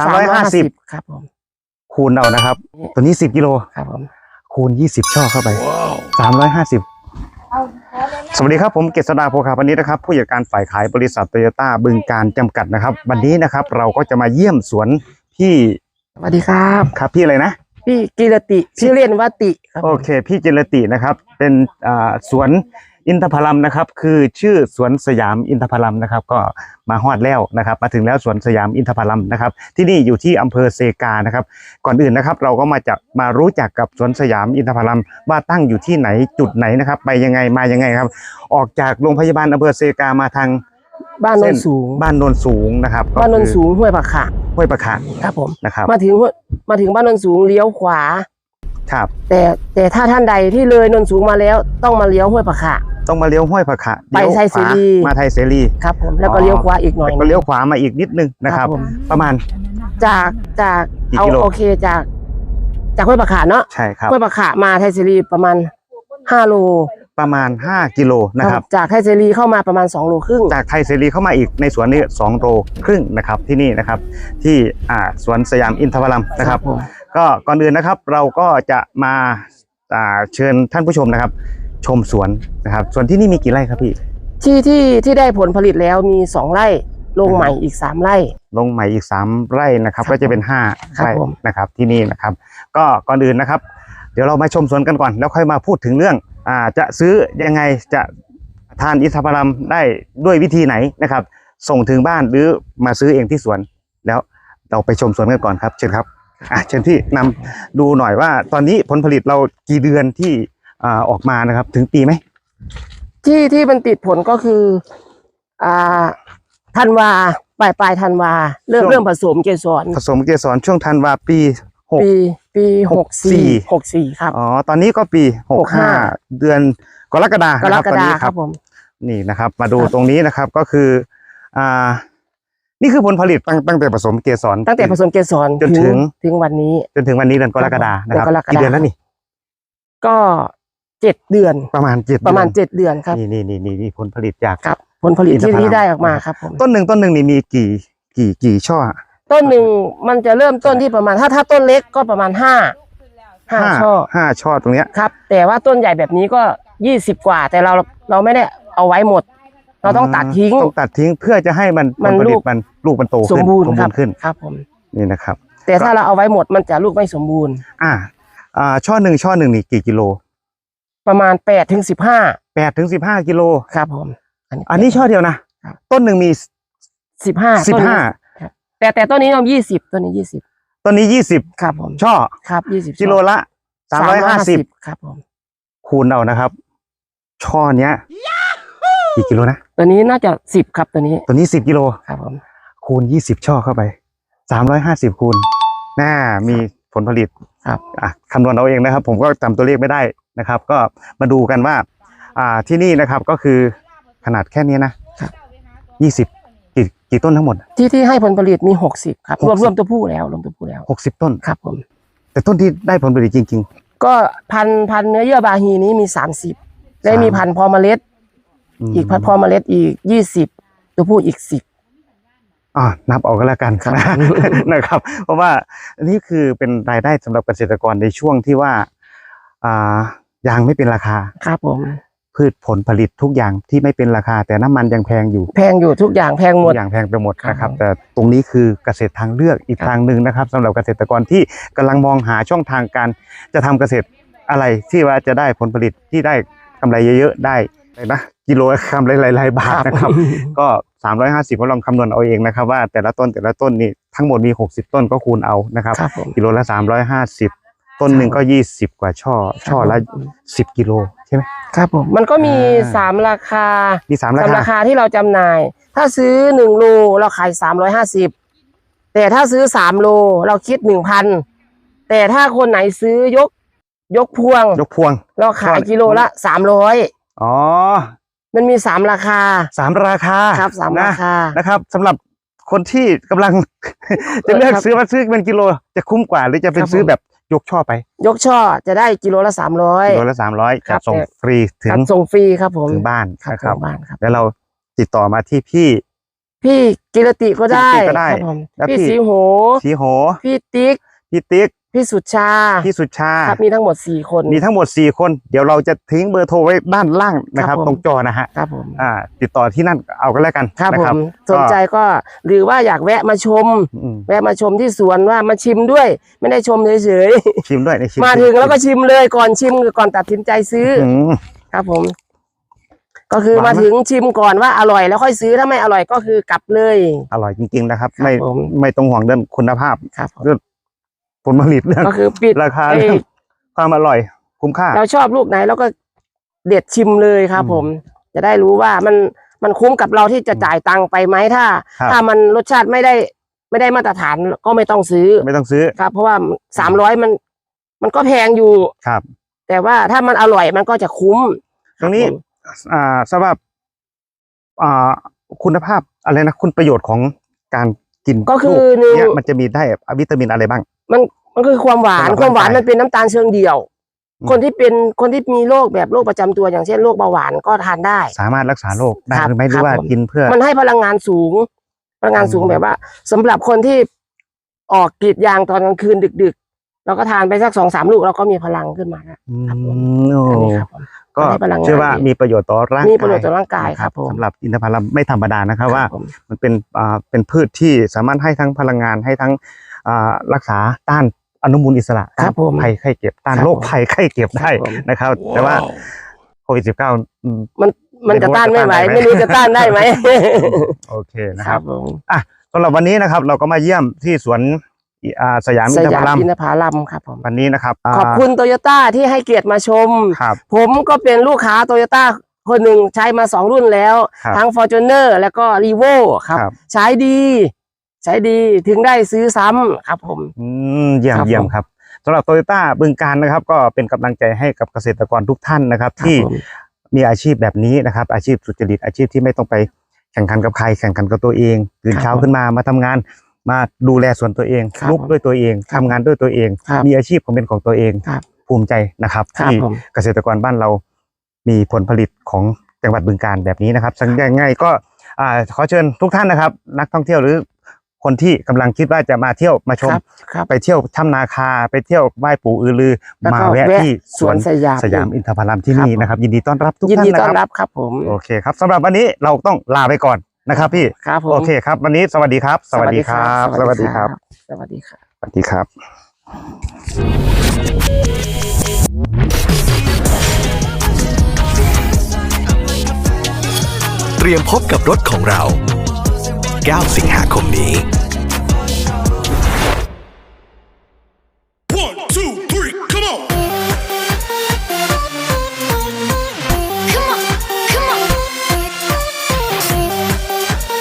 สามร้อยห้าสิบครับผมคูณเอานะครับ ตัวนี้สิบกิโลครับผมคูณยี่สิบช่อเข้าไปสามร้อยห้าสิบสวัสดีครับผมเกษดาโพคาพันนี้นะครับ ผู้จัดการฝ่ายขายบริษัทโตโยต้าบึงการจำกัดนะครับ วันนี้นะครับ เราก็จะมาเยี่ยมสวนพี่สวัสดีครับครับพี่อะไรนะพี่กิรติชื่อเล่นว่าติครับผมโอเค พี่เจรตินะครับ เป็นอ่าสวน อินทผลัมนะครับคือชื่อสวนสยามอินทผลัมนะครับก็มาฮอดแล้วนะครับ มาถึงแล้วสวนสยามอินทผลัมนะครับ ที่นี่อยู่ที่อำเภอเซกานะครับ ก่อนอื่นนะครับเราก็มาจะมารู้จักกับสวนสยามอินทผลัมว่าตั้งอยู่ที่ไหนจุดไหนนะครับ ไปยังไงมายังไงครับ ออกจากโรงพยาบาลอำเภอเซกามาทางบ้านโนนสูง บ้านโนนสูงนะครับบ้านโนนก็คือสูงห้วยผักขะห้วยประขะครับผมนะครับ มาถึงห้วยมาถึงบ้านโนนสูงเลี้ยวขวา ครับ แต่แต่ถ้าท่านใดที่เลยโนนสูงมาแล้วต้องมาเลี้ยวห้วยผักขะ ต้องมาเลี้ยวห้วยประขะไปไทยเสรีมาไทยเสรีครับผมแล้วก็อ๋อเลี้ยวขวาอีกหน่อยแล้วก็เลี้ยวขวามาอีกนิดนึงนะครับ ผมประมาณ จากจากกี่เอากิโล โอเคจาก จากห้วยผักขะเนาะใช่ครับ ห้วยผักขะมาไทยเสรีประมาณห้าโลประมาณ 5 กิโลนะครับ จากไทยเสรีเข้ามาประมาณสองโลครึ่ง จากไทยเสรีเข้ามาอีกในสวนนี้2โลครึ่งนะครับที่นี่นะครับ ที่อ่าสวนสยามอินทวรัมนะครับผม ก็ก่อนอื่นนะครับเราก็จะมาอ่าเชิญท่านผู้ชมนะครับ ชมสวนนะครับสวนที่นี่มีกี่ไร่ครับพี่ที่ที่ที่ได้ผลผลิตแล้วมีสองไร่ลงใหม่อีกสามไร่ ลงใหม่อีก3ไร่นะครับครับ ก็จะเป็นครับ5ไร่ผมนะครับที่นี่นะครับ ก็ก่อนอื่นนะครับ เดี๋ยวเรามาชมสวนกันก่อน แล้วค่อยมาพูดถึงเรื่องอ่าจะซื้อยังไงจะทานอินทผลัมได้ด้วยวิธีไหนนะครับ ส่งถึงบ้านหรือมาซื้อเองที่สวนแล้วเราไปชมสวนกันก่อนครับเชิญครับ อะเชิญพี่นำดูหน่อยว่าตอนนี้ผลผลิตเรากี่เดือนที่อ่าออกมานะครับ ถึงปีไหมที่ที่มันติดผลก็คืออ่าธันวาปลายปลายธันวา เริ่มเริ่มผสมเกสรผสมเกสรช่วงธันวาปีหกปีปีหกสี่64หกสี่ครับอ๋อตอนนี้ก็ปีหกห้า65เดือนกรกฎากรนะครับกตอนฎานี้คครัรับบผมนี่นะครับ มาดูตรงนี้นะครับก็คืออ่า นี่คือผลผลิตตั้งตั้งแต่ผสมเกสร ตั้งแต่ผสมเกสรจนถึง ถึงวันนี้ จนถึงวันนี้เดือนกรกฎานะครับเดือนกรกฎากี่เดือนแล้วนี่ ก็เจ็ดเดือนประมาณเจ็ดประมาณดือนเจ็ดเดือนครับนี่นี่นี่นี่นี่ผลผลิตจากครับ ผลผลิตอินทที่ผลัมที่ได้ออกมาครับผมต้นหนึ่งต้นหนึ่งนี่มีกี่กี่กี่ช่อ ต้นหนึ่งมันจะเริ่มต้นที่ประมาณถ้าถ้าต้นเล็กก็ประมาณห้าห้าช่อห้าช่อตรงเนี้ยครับ แต่ว่าต้นใหญ่แบบนี้ก็ยี่สิบกว่า แต่เราเราไม่ได้เอาไว้หมด เราต้องตัดทิ้ง ต้องตัดทิ้งเพื่อจะให้มันมันผลผลิลูตกมันลูกมันโตสขึ้มนบูรณ์สมคบูรับรณ์ขึ้นครับผมนี่นะครับ แต่ถ้าเราเอาไว้หมดมันจะลูกไม่สมบูรณ์ อ่า อ่า ช่อหนึ่งช่อหนึ่งนี่กี่กิโล ประมาณแปดถึงสิบห้าแปดถึงสิบห้ากิโลครับผม อันนี้ช่อเดียวนะครับต้นหนึ่งมีสิบห้าสิบห้าแต่แต่ต้นนี้เรายี่สิบต้นนี้ยี่สิบต้นนี้ยี่สิบครับผมช่อครับยี่สิบกิโลละสามร้อยห้าสิบครับผมคูณเอานะครับ ช่อเนี้ย กี่กิโลนะ ตัวนี้น่าจะสิบครับตัวนี้ ตัวนี้สิบกิโลครับผมคูณยี่สิบช่อเข้าไปสามร้อยห้าสิบคูณน่ามีผลผลิตครับอะคำนวณเอาเองนะครับ ผมก็จำตัวเลขไม่ได้นะครับ ก็มาดูกันว่า อ่าที่นี่นะครับก็คือขนาดแค่นี้นะครับยี่สิบกี่กี่ต้นทั้งหมด ที่ที่ให้ผลผลิตมีหกสิบครับรวม60รวมตัวผู้แล้วรวมตัวผู้แล้วหกสิบต้นครับผมแต่ต้นที่ได้ผลผลิตจริงก็พันพันเนื้อเยื่อบาฮีนี้มีสามสิบได้สามมีพันพอเมล็ดๆม อีกพันพอเมล็ดอีกยี่สิบตัวผู้อีกสิบอ่านับเออกก็แล้วกันครับนะครับ เพราะว่าอันนี้คือเป็นรายได้สำหรับเกษตรกรในช่วงที่ว่าอ่ายางไม่เป็นราคาครับผมพืชผลผลิตทุกอย่างที่ไม่เป็นราคา แต่น้ำมันยังแพงอยู่ แพงอยู่ทุกอย่างแพงหมทุดกอย่างแพงไปหมดนะครับครับ แต่ตรงนี้คือเกษตรทางเลือกอีกครับทางหนึ่งนะครับสำหรับเกษตรกรที่กำลังมองหาช่องทางการจะทำเกษตรอะไรที่ว่าจะได้ผลผลิตที่ได้กำไรเยอะๆได้เลยนะ กิโลละกำไรหลายๆบาทนะครับ ก็ 350ก็ลองคำนวณเอาเองนะครับ ว่าแต่ละต้นแต่ละต้นนี่ทั้งหมดมี 60 ต้นก็คูณเอานะครับ ครับผม กิโลละ 350 ต้นหนึ่งก็ 20 กว่าช่อ ช่อละ 10 กิโลใช่ไหม ครับผมมันก็มีอ่า สามราคามีสามราสามคาราคาที่เราจำหน่าย ถ้าซื้อหนึ่งโลเราขายสามร้อยห้าสิบแต่ถ้าซื้อสามโลเราคิดหนึ่งพันแต่ถ้าคนไหนซื้อยกยกพวง ยกพวง เราขายก็กิโลละสามร้อยอ๋อ มันมีสามราคาสามราคาครับสามนะราคานะครับสำหรับคนที่กำลังจะเลือกครับซื้อว่าซื้อเป็นกิโล จะคุ้มกว่าหรือจะเป็นครับผมซื้อแบบยกช่อไป ยกช่อจะได้กิโลละสามร้อยกิโลละสามร้อยครับส่งแต่ฟรีถึงส่งฟรีครับผมถึงบ้านครับนะครับถึงบ้านครับ แล้วเราติดต่อมาที่พี่ พี่กิรติก็ได้กิรติก็ได้ครับผมแล้วพี่พี่สีโหสีโห พี่ติ๊กพี่ติ๊ก พี่สุชาพี่สุชาครับมีทั้งหมดสี่คนมีทั้งหมด4คน เดี๋ยวเราจะทิ้งเบอร์โทรไว้ด้านล่างนะครับครับผมตรงจอนะฮะครับผมอ่าติดต่อที่นั่นเอากันแล้วกันครับนะผมสนใจก็หรือว่าอยากแวะมาชมอืมแวะมาชมที่สวนว่ามาชิมด้วย ไม่ได้ชมเฉยชิมด้วยในชิมๆมาถึงแล้วก็ชิมเลยก่อนชิมก่อนตัดสินใจซื้อออืมครับผม ก็คือหวานไหมมาถึงชิมก่อนว่าอร่อยแล้วค่อยซื้อถ้าไม่อร่อยก็คือกลับเลย อร่อยจริงๆนะครับครับไม่ผมไม่ต้องห่วงเรื่องคุณภาพครับ ผมเรื่องผลผลิตเรื่องก็คือปิดราคาเอ้ยเรื่องความอร่อย คุ้มค่า เราชอบลูกไหนเราก็เด็ดชิมเลยครับอืมผม จะได้รู้ว่ามันมันคุ้มกับเราที่จะจ่ายตังค์ไปไหมถ้าครับถ้ามันรสชาติไม่ได้ไม่ได้มาตรฐานก็ไม่ต้องซื้อไม่ต้องซื้อครับ เพราะว่าสามร้อยมันมันก็แพงอยู่ครับ แต่ว่าถ้ามันอร่อยมันก็จะคุ้ม ตรงนี้ครับผมอ่าสำหรับอ่าคุณภาพอะไรนะคุณประโยชน์ของการกินก็คือลูหนึ่งเนี่ยมันจะมีได้วิตามินอะไรบ้าง มันมันคือความหวานสำหรับความหวานร่างกาย มันเป็นน้ำตาลเชิงเดี่ยว อืม คนที่เป็นคนที่มีโรคแบบโรคประจำตัวอย่างเช่นโรคเบาหวานก็ทานได้ สามารถรักษาโรคได้ครับหรือไม่หครัรืบอว่าผม กินเพื่อ มันให้พลังงานสูง พลังงานสูงอืม แบบว่าสำหรับคนที่ออกกรีดยางตอนกลางคืนดึก ๆ เราก็ทานไปสักสองสามลูกเราก็มีพลังขึ้นมาแล้ว อืครับผม มโอ้อันนี้ครับผม ก็ให้พลังงานเชื่อว่าดีมีประโยชน์ต่อร่างมีกายประโยชน์ต่อร่างกายครับผม สำหรับอินทผลัมไม่ธรรมดานะครับว่า ผม มันเป็นอ่าเป็นพืชที่สามารถให้ทั้งพลังงานให้ทั้งอ่า รักษาต้านอนุมูลอิสระครัต้าบนผมภัยไข้เจ็บต้านครับโรคภัยไข้เจ็บได้ครับผมนะครับ แต่ว่าโควิดสิบเก้ามันมันจะต้านไม่ไหวไม่รู้จะต้านได้ไหมโอเคนะคครัรับบผมสำหรับวันนี้นะครับ เราก็มาเยี่ยมที่สวนอ่าสยามสอินทยาผมลัมอินทผลัมครับผมวันนี้นะครับาขอบคุณโตโยต้าที่ให้เกียรติมาชมครับผมก็เป็นลูกค้าโตโยต้าคนหนึ่งใช้มาสองรุ่นแล้วครับทั้ง f o r t u n e r แล้วก็ r e v o ครับครับ ใช้ดี ใช้ดีถึงได้ซื้อซ้ำครับผม อืมเยี่ยมครับเยี่ยมผมครับสำหรับโตโยต้าบึงการนะครับ ก็เป็นกำลังใจให้กับเกษตรกรทุกท่านนะครับครับ ที่ผมมีอาชีพแบบนี้นะครับ อาชีพสุจริตอาชีพที่ไม่ต้องไปแข่งขันกับใคร แข่งขันกับตัวเองตื่นครับเช้าผมขึ้นมามาทำงาน มาดูแลส่วนตัวเองครับลุกด้วยตัวเองครับทำงานด้วยตัวเอง ครับมีอาชีพของเป็นของตัวเองครับภูมิใจนะครับครับที่ผม เกษตรกรบ้านเรามีผลผลิตของจังหวัดบึงการแบบนี้นะครับสังยังไงก็อ่าขอเชิญทุกท่านนะครับ นักท่องเที่ยวหรือ คนที่กำลังคิดว่าจะมาเที่ยวมาชมครับครับไปเที่ยวถ้ำนาคา ไปเที่ยวไหว้ปู่อือลือแล้วมาก็แวะแวะที่สสววนนสยามสยามอินทผลัมที่ครับนี่นะครับ ยินดีต้อนรับทุกยินท่านดีนะต้อนครับรับครับผมโอเคครับสำหรับวันนี้เราต้องลาไปก่อนนะครับพี่ครับผมโอเคครับ วันนี้สวัสดีครับ สวัสดีครับ สวัสดีครับ สวัสดีครับ สวัสดีครับเตรียมพบกับรถของเรา 9 สิงหาคมนี้